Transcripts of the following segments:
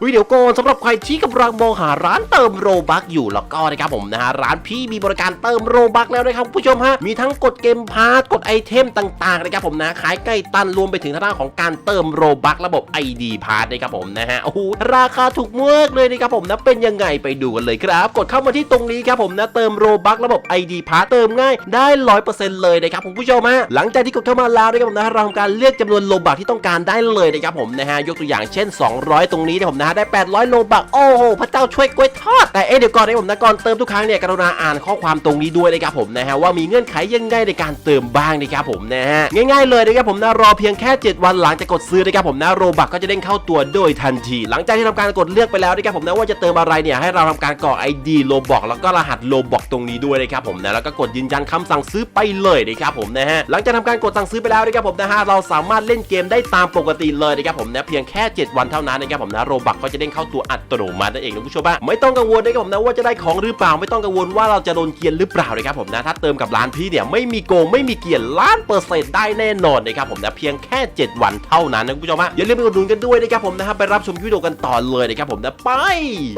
เฮ้ยเดี๋ยวก่อนสำหรับใครที่กำลังมองหาร้านเติมโรบักอยู่แล้วก็นะครับผมนะฮะร้านพี่มีบริการเติมโรบักแล้วนะครับผู้ชมฮะมีทั้งกดเกมพาร์ตกดไอเทมต่างๆนะครับผมนะขายใกล้ตันรวมไปถึงทางด้านของการเติมโรบักระบบ ID พาร์ตนะครับผมนะฮะโอ้โหราคาถูกมากเลยนะครับผมนะเป็นยังไงไปดูกันเลยครับ กดเข้ามาที่ตรงนี้ครับผมนะเติมโรบักระบบ ID พาร์ตเติมง่ายได้ร้อยเปอร์เซ็นต์เลยนะครับคุณผู้ชมฮะหลังจากที่กดเข้ามาแล้วนะครับผมนะเราทำการเลือกจำนวนโลบักที่ต้องการได้เลยนะครับผมนะฮะยกตัวอย่างเช่น 200 ตรงนี้นะผมนะได้ 800 โลบักโอ้โหพระเจ้าช่วยกล้วยทอด แต่เอ๊ะเดี๋ยวก่อนนะครับผมนะก่อนเติมทุกครั้งเนี่ยกรุณาอ่านข้อความตรงนี้ด้วยนะครับผมนะฮะว่ามีเงื่อนไขยังไงในการเติมบ้างนะครับผมนะฮะง่ายๆเลยนะครับผมนะรอเพียงแค่ 7 วันหลังจากกดซื้อนะครับผมนะโรบักก็จะเด้งเข้าตัวโดยทันที หลังจากที่ทำการกดเลือกไปแล้วนะครับผมนะว่าจะเติมอะไรเนี่ยให้เราทำการกรอก ID โลบอกแล้วก็รหัสโลบอกตรงนี้ด้วยนะครับผมนะแล้วก็กดยืนยันคำสั่งซื้อไปเลยนะครับผมนะฮะหลังจากทำการกดสั่งซื้อไปแล้วนะครับผมนะฮะเราสามารถเล่นเกมได้ตามปกติเลยนะครับผมนะเพียงแค่ 7 วันเท่านั้นนะครับผมนะโรบักก็จะเด้งเข้าตัวอัตโนมัตินั่นเองนะผู้ชมอะไม่ต้องกังวลนะครับผมนะว่าจะได้ของหรือเปล่าไม่ต้องกังวลว่าเราจะโดนเกียนหรือเปล่านะครับผมนะถ้าเติมกับร้านพี่เนี่ยไม่มีโกงไม่มีเกียนล้านเปอร์เซ็นต์ได้แน่นอนนะครับผมนะเพียงแค่ 7 วันเท่านั้นนะคุณผู้ชมอะอย่าลืมไปอุดหนุนกันด้วยนะครับผมนะครับไปรับชมวิดีโอกันต่อเลยนะครับผมนะไป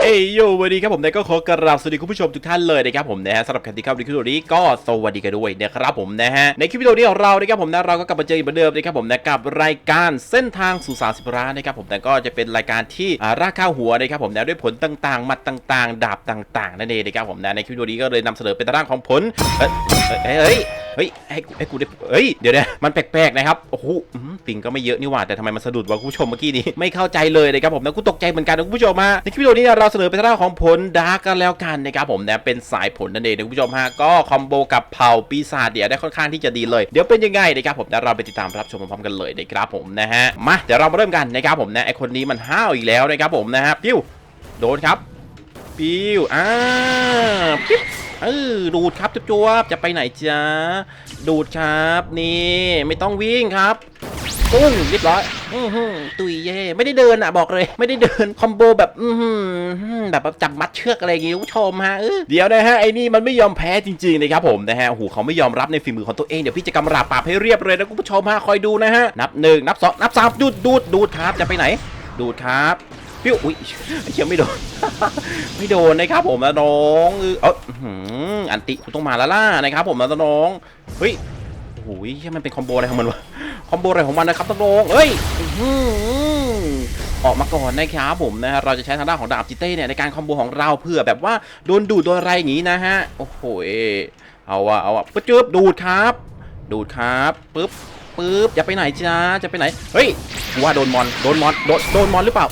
เอ้ยโยวันนี้ครับผมนะก็ขอกราบสวัสดีคุณผู้ชมทุกท่านเลยนะครับผมนะฮะสำหรับใครที่เข้ามาดูคลิปวิดีโอนี้ก็สวัสดีกันด้วยนะครับผมนะฮะในคลิปวิดีโอนี้ของเรานะครับผมนะเราก็กลับมาเจออีกเหมือนเดิมนะครับผมนะกับรายการเส้นทางสู่สาสิบร้านนะครับผมแต่ก็จะเป็นรายการที่อ่าราคาหัวนะครับผมนะด้วยผลต่างๆ มัดต่าง ๆ ดาบต่าง ๆ นั่นเองนะครับผมนะในคลิปวิดีโอนี้ก็เลยนำเสนอเป็นตางด้างของผลเฮ้ย เอ้ยเอ้ยเฮ้ยให้กูให้กูได้เฮ้ยเดี๋ยวนะมันแปลกๆนะครับโอ้โหอืมปิงก็ไม่เยอะนี่หว่าแต่ทำไมมันสะดุดวะคุณผู้ชมเมื่อกี้นี้ไม่เข้าใจเลยนะครับผมนะกูตกใจเหมือนกันนะคุณผู้ชมฮะในคลิปวิดีโอนี้เราเสนอเป็นทางด้าของผลดาร์กกันแล้วกันนะครับผมนะเป็นสายผลนั่นเองนะคุณผู้ชมฮะก็คอมโบกับเผ่าปีศาจเดี๋ยวได้ค่อนข้างที่จะดีเลยเดี๋ยวเป็นยังไงนะครับผมนะเราไปติดตามรับชมพร้อมๆกันเลยนะครับผมนะฮะมาเดี๋ยวเรามาเริ่มกันนะครับผมนะไอคนนี้มันห้าวอีกแล้วนะครับผมนะฮะปิ้วโดนครับปิ้วอ่าปิ๊บ เออดูดครับจุ๊บจวบจะไปไหนจ๊ะดูดครับนี่ไม่ต้องวิ่งครับปุ้งเรียบร้อยอือตุยเย่ไม่ได้เดินอะบอกเลย ไม่ได้เดินคอมโบแบบอือแบบจับมัดเชือกอะไรอย่างงี้คุณผู้ชมฮะเออเดี๋ยวนะฮะไอ้นี่มันไม่ยอมแพ้จริงๆนะครับผมนะฮะโอ้โหเขาไม่ยอมรับในฝีมือของตัวเองเดี๋ยวพี่จะกำราบปราบให้เรียบเลยนะคุณผู้ชมฮะคอยดูนะฮะนับหนึ่งนับสองนับสามดูดดูดดูดครับจะไปไหนดูดครับ ปิ้วอุ้ยเชี่ยไม่โดน ไม่โดนนะครับผมนะน้องเออเอยอื้อหืออันติกูต้องมาแล้วล่ะนะครับผมนะน้องเฮ้ยโอ้ยมันเป็นคอมโบอะไรของมันวะคอมโบอะไรของมันนะครับน้องเฮ้ยอื้อหืออกมาก่อนนะครับผมนะฮะเราจะใช้ทางด้านของดาบจิเต้เนี่ยในการคอมโบของเราเพื่อแบบว่าโดนดูดโดนอะไรอย่างงี้นะฮะโอ้โหเอาอะเอาอะปึ๊บจึ๊บดูดครับ ดูดครับปึ๊บปึ๊บจะไปไหนจ้าจะไปไหนเฮ้ยว่าโดนมอนโดนมอนโดนโดนมอนหรือเปล่า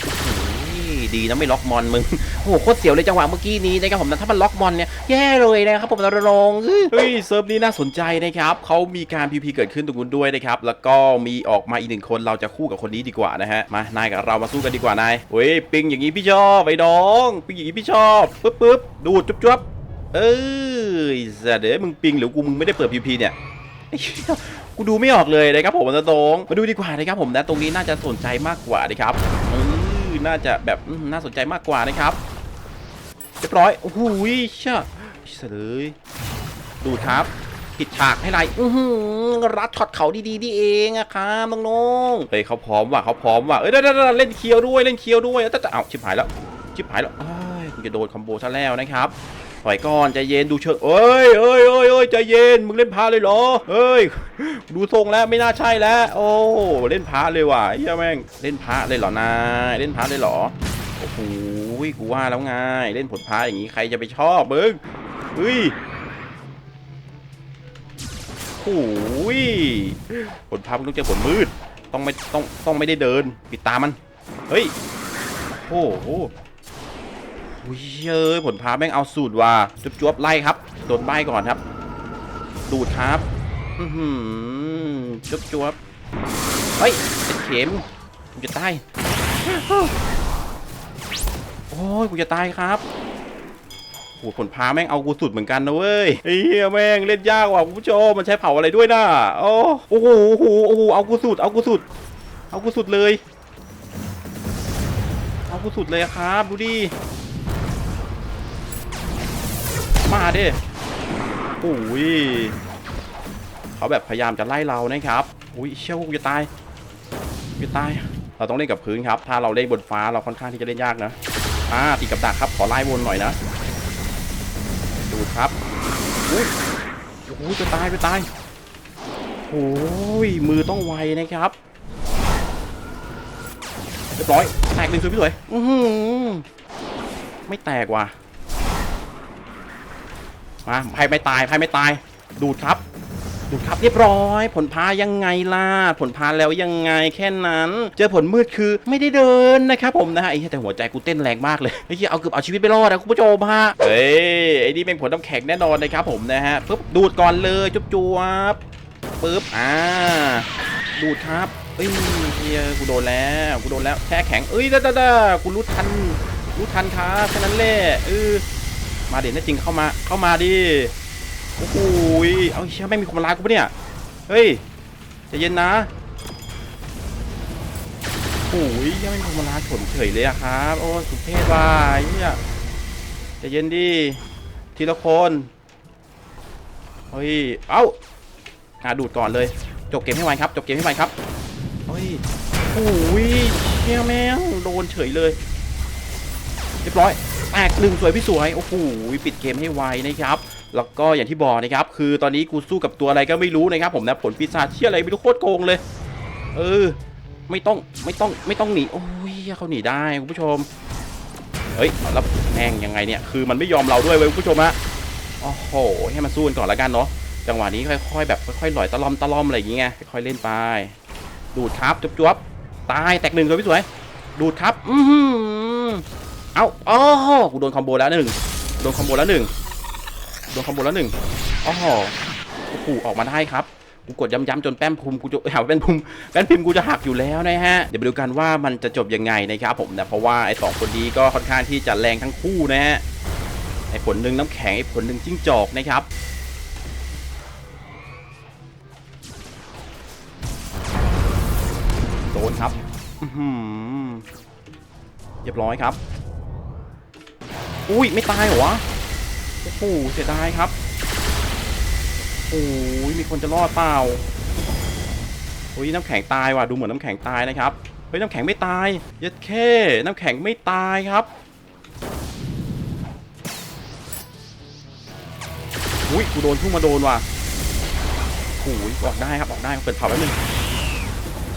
ดีนะไม่ล็อกมอนมึง โอ้โหโคตรเสียวเลยจังหวะเมื่อกี้นี้นะครับผมนะถ้ามันล็อกมอนเนี่ยแย่เลยนะครับผมเรงเฮ้ยเซิร์ฟนี้น่าสนใจนะครับเขามีการพีพีเกิดขึ้นตรงนู้นด้วยนะครับแล้วก็มีออกมาอีกหนึ่งคนเราจะคู่กับคนนี้ดีกว่านะฮะมานายกับเรามาสู้กันดีกว่านายเฮ้ยปิงอย่างนี้พี่ชอบไอ้น้องปิงอย่างนี้พี่ชอบปึ๊บปึ๊บดูดจุ๊บจุ๊บเอ้ยเดี๋ยวมึงปิงหรือกูมึงไม่ได้เปิดพีพีเนี่ยไอ้เหี้ยกูดูไม่ออกเลยนะครับผมนะตรงมาดูดีกว่านะครับผมนะตรงนี้น่าจะสนใจมากกว่านะครับ เออน่าจะแบบน่าสนใจมากกว่านะครับเรียบร้อยโอ้โหเช่เฉลยดูครับผิดฉากให้ไรอือหือรัดช็อตเขาดีๆนี่เองอะครับน้องๆเฮ้ยเขาพร้อมว่ะเขาพร้อมว่ะเอ้ยเดี๋ยวๆๆเล่นเคียวด้วยเล่นเคียวด้วยแต่จะเอาชิบหายแล้วชิบหายแล้วอ้ยจะโดนคอมโบซะแล้วนะครับ ปล่อยก่อนใจเย็นดูเชิงเอ้ยเอ้ยเอ้ยเอ้ยใจเย็นมึงเล่นพาเลยเหรอเฮ้ยดูทรงแล้วไม่น่าใช่แล้ว โอ้เล่นพาเลยว่ะเฮียแม่งเล่นพาเลยเหรอนายเล่นพาเลยเหรอโอ้โหกูว่าแล้วไงเล่นผลพาอย่างนี้ใครจะไปชอบมึงเฮ้ยโอ้ยผลพามึงต้องเจอผลมืดต้องไม่ต้องต้องไม่ได้เดิน ปิดตามัน เฮ้ยโอ้โห อุ้ยเอ้ยผลพาแม่งเอาสูตรว่ะจุบจวบไล่ครับโดนใบก่อนครับ ดูดครับอือหือจุบจวบเฮ้ยเป็นเข็มกูจะตายโอ้ยกูจะตายครับโอ้ผลพาแม่งเอากูสุดเหมือนกันนะเว้ยไอ้เหี้ยแม่งเล่นยากว่ะคุณผู้ชมมันใช้เผาอะไรด้วยน่ะโอ้โอ้โหโอ้โหโอ้โหเอากูสุดเอากูสุด เอากูสุดเลย เอากูสุดเลยครับ ดูดิ มาดิโอ้ยเขาแบบพยายามจะไล่เรานะครับอุ้ยเชี่ยวจะตายจะตาย เราต้องเล่นกับพื้นครับ ถ้าเราเล่นบนฟ้าเราค่อนข้างที่จะเล่นยากนะอ่าติดกับดักครับขอไล่วนหน่อยนะดูครับอุ้ยโอ้โหจะตายจะตายโอ้ยมือต้องไวนะครับเรียบร้อยแตกหนึ่งสวยพี่สวยอือไม่แตกว่ะ มาไพ่ไม่ตายไพ่ไม่ตาย ดูดครับ ดูดครับเรียบร้อย ผลพายังไงล่ะ ผลพาแล้วยังไงแค่นั้น เจอผลมืดคือไม่ได้เดินนะครับผมนะฮะไอ้เหี้ยแต่หัวใจกูเต้นแรงมากเลยไอ้เหี้ยเอาเกือบเอาชีวิตไปรอดนะคุณผู้ชมฮะเฮ้ยไอ้นี่เป็นผลน้ำแข็งแน่นอนนะครับผมนะฮะปุ๊บดูดก่อนเลยจุ๊บจวบปุ๊บอ่าดูดครับเอ้ยเฮียกูโดนแล้วกูโดนแล้วแช่แข็งเอ้ยเด้อเด้อเด้อกูรู้ทันรู้ทันครับแค่นั้นแหละเออ มาเด่นแน่จริงเข้ามาเข้ามาดิโอ้โหยเอาเชี่ยไม่มีคนมาลากูปะเนี่ยเฮ้ยใจเย็นนะโอ้ยยังไม่มีคนมาลาผลเฉยเลยอะครับโอ้สุดเทพว่ะไอ้เนี่ยใจเย็นดิทีละคนเฮ้ยเอ้าอะดูดก่อนเลยจบเกมให้ไวครับจบเกมให้ไวครับเฮ้ยโอ้ยเชี่ยแม่งโดนเฉยเลย เรียบร้อยแตกหนึ่งสวยพี่สวย โอ้โห ปิดเกมให้ไวนะครับ แล้วก็อย่างที่บอกนะครับ คือตอนนี้กูสู้กับตัวอะไรก็ไม่รู้นะครับ ผมนะผลปีศาจเชี่ยอะไรไม่รู้โคตรโกงเลย เออ ไม่ต้องไม่ต้องไม่ต้องหนี โอ้ยเขาหนีได้คุณผู้ชม เฮ้ยแล้วแม่งยังไงเนี่ย คือมันไม่ยอมเราด้วยเว้ยคุณผู้ชมฮะโอ้โห ให้มันสู้กันก่อนละกันเนาะ จังหวะนี้ค่อยๆ แบบค่อยๆหลอยตะล่อมตะล่อมอะไรอย่างเงี้ย ค่อยๆเล่นไป ดูดครับจุ๊บๆ ตายแตกหนึ่งสวยพี่สวย ดูดครับ อื เอาอ๋อกูโดนคอมโบแล้วหนึ่งโดนคอมโบแล้วหนึ่งโดนคอมโบแล้วหนึ่งอ๋อโอ้โหออกมาได้ครับกูกดย้ำๆจนแป้มพุมกูจะหาแป้นพุมแป้นพิมพ์กูจะหักอยู่แล้วนะฮะเดี๋ยวไปดูกันว่ามันจะจบยังไงนะครับผมนะเพราะว่าไอ้สองคนนี้ก็ค่อนข้างที่จะแรงทั้งคู่นะฮะไอ้ผลหนึ่งน้ำแข็งไอ้ผลหนึ่งจิ้งจอกนะครับโดนครับอื้อหือเรียบร้อยครับ อุ้ยไม่ตายเหรอวะโอ้โหเสียดายครับโอ้ยมีคนจะรอดเปล่าโอ้ยน้ำแข็งตายว่ะดูเหมือนน้ำแข็งตายนะครับเฮ้ยน้ำแข็งไม่ตายเยัดแค่น้ำแข็งไม่ตายครับอุ้ยกูโดนพุ่งมาโดนว่ะโอ้ยออกได้ครับออกได้เปิดเผาแป๊บนึง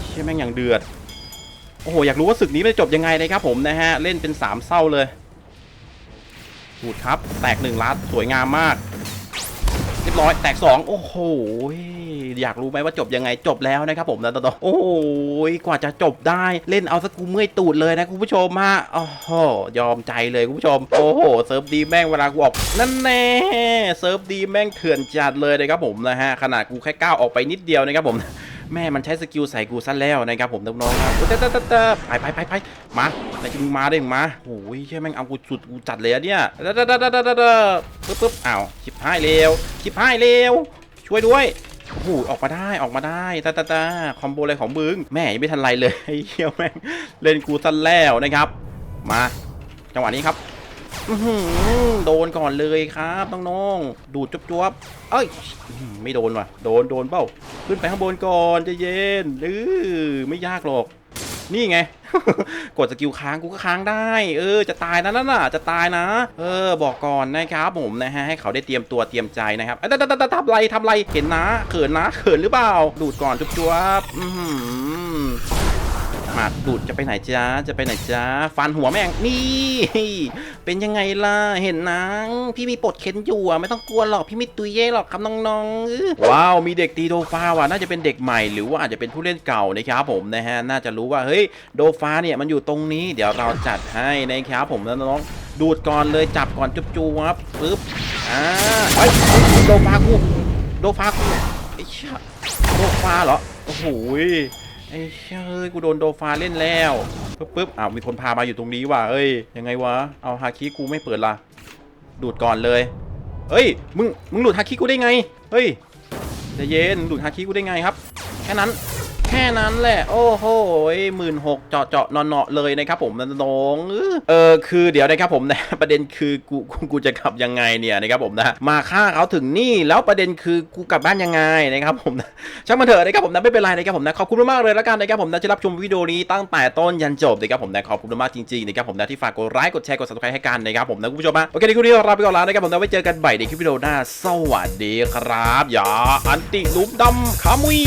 เชี่ยแม่งอย่างเดือดโอ้โหอยากรู้ว่าศึกนี้มันจะจบยังไงนะครับผมนะฮะเล่นเป็นสามเศร้าเลย ถูดครับ แตกหนึ่งลัดสวยงามมาก เรียบร้อยแตกสองโอ้โหอยากรู้ไหมว่าจบยังไงจบแล้วนะครับผมนะตอนโอ้โหกว่าจะจบได้เล่นเอาสักกูเมื่อยตูดเลยนะคุณผู้ชมฮะโอ้โหยอมใจเลยคุณผู้ชม โอ้โหเซิร์ฟดีแม่งเวลากูออกนั่นแน่เซิร์ฟดีแม่งเถื่อนจัดเลยนะครับผมนะฮะขนาดกูแค่ก้าวออกไปนิดเดียวนะครับผม แม่มันใช้สกิลใส่กูซะแล้วนะครับผมน้องๆครับเต้เต้เต้เต้ไปไปไปไปมาแต่จริงมาได้มาโอ้ยใช่แม่งเอากูสุดกูจัดเลยอะเนี่ยเต้เต้เต้เต้เต้เต้ปึ๊บปึ๊บอ้าวชิบหายเร็วชิบหายเร็วช่วยด้วยโอ้โหออกมาได้ออกมาได้ตาตาตาคอมโบอะไรของมึงแม่ยังไม่ทันไรเลยเหี้ยแม่งเล่นกูซะแล้วนะครับ มา จังหวะนี้ครับ โดนก่อนเลยครับน้องๆดูดจวบๆเอ้ยไม่โดนว่ะ โดนโดนเปล่าขึ้นไปข้างบนก่อนจะเย็นเออไม่ยากหรอกนี่ไง กดสกิลค้างกูก็ค้างได้ เออ จะตายนะนั่นน่ะ จะตายนะ เออ บอกก่อนนะครับผมนะฮะ ให้เขาได้เตรียมตัวเตรียมใจนะครับเอ้ยทำทำทำไรทำไร เห็นนะ เขินนะ เขินหรือเปล่า ดูดก่อนจุ๊บๆอือ หมาดูดจะไปไหนจ้าจะไปไหนจ้าฟันหัวแม่งนี่ เป็นยังไงล่ะเห็นนะพี่มีปลดเค้นอยู่อะไม่ต้องกลัวหรอกพี่ไม่ตุยเย่หรอกครับน้องๆว้าวมีเด็กตีโดฟาว่ะน่าจะเป็นเด็กใหม่หรือว่าอาจจะเป็นผู้เล่นเก่านะครับผมนะฮะน่าจะรู้ว่าเฮ้ยโดฟาเนี่ยมันอยู่ตรงนี้เดี๋ยวเราจัดให้นะครับผมน้องๆดูดก่อนเลยจับก่อนจุ๊บจูครับปึ๊บอ่าเฮ้โดฟากูโดฟากูไอ้เชี่ยโดฟาเหรอโอ้โห อ้เชยกูโดนโดฟาเล่นแล้วปึ๊บปึ๊บอ้าวมีคนพามาอยู่ตรงนี้ว่ะเอ้ยยังไงวะเอาฮาคิกูไม่เปิดละดูดก่อนเลยเอ้ยมึงมึงดูดฮาคิกูได้ไงเฮ้ยใจเย็นดูดฮาคิกูได้ไงครับ แค่นั้น แค่นั้นแหละ โอ้โหหมื่นหกเจาะเจาะๆเนาะเลยนะครับผมน้องเออคือเดี๋ยวนะครับผมนะประเด็นคือกูกูกูจะกลับยังไงเนี่ยนะครับผมนะมาฆ่าเขาถึงนี่แล้วประเด็นคือกูกลับบ้านยังไงนะครับผมนะช่างมันเถอะนะครับผมนะไม่เป็นไรนะครับผมนะขอบคุณมากๆเลยแล้วกันนะครับผมนะที่รับชมวิดีโอนี้ตั้งแต่ต้นยันจบนะครับผมนะขอบคุณมากจริงๆนะครับผมนะที่ฝากกดไลค์กดแชร์กด subscribe ให้กันนะครับผมนะคุณผู้ชมนะโอเคในคลิปนี้เราลาไปก่อนแล้วนะครับผมนะไว้เจอกันใหม่ในคลิปวิดีโอหน้าสวัสดีครับอย่าอันติลุมดำขามุย